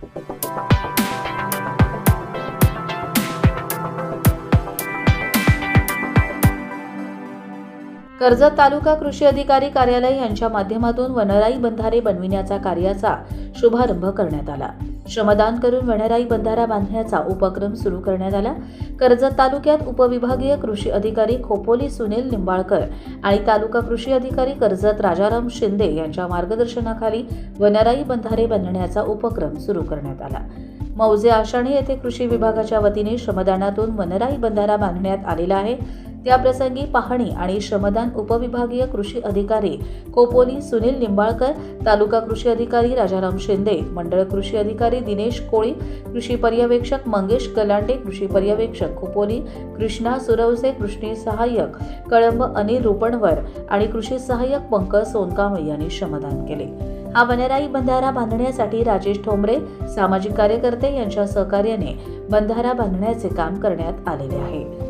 कर्जत तालुका कृषी अधिकारी कार्यालय यांच्या माध्यमातून वनराई बंधारे बनविण्याचा कार्याचा शुभारंभ करण्यात आला. श्रमदान करून वनराई बंधारा बांधण्याचा उपक्रम सुरू करण्यात आला. कर्जत तालुक्यात उपविभागीय कृषी अधिकारी खोपोली सुनील निंबाळकर आणि तालुका कृषी अधिकारी कर्जत राजाराम शिंदे यांच्या मार्गदर्शनाखाली वनराई बंधारे बांधण्याचा उपक्रम सुरू करण्यात आला. मौजे आषाणी येथे कृषी विभागाच्या वतीने श्रमदानातून वनराई बंधारा बांधण्यात आलेला आहे. त्याप्रसंगी पाहणी आणि श्रमदान उपविभागीय कृषी अधिकारी कोपोली सुनील निंबाळकर तालुका कृषी अधिकारी राजाराम शिंदे मंडळ कृषी अधिकारी दिनेश कोळी कृषी पर्यवेक्षक मंगेश कलांडे कृषी पर्यवेक्षक खोपोली कृष्णा सुरवसे कृषी सहाय्यक कळंब अनिल रुपणवर आणि कृषी सहाय्यक पंकज सोनकांबळे यांनी श्रमदान केले. हा वनराई बंधारा बांधण्यासाठी राजेश ठोंबरे सामाजिक कार्यकर्ते यांच्या सहकार्याने बंधारा बांधण्याचे काम करण्यात आलेले आहे.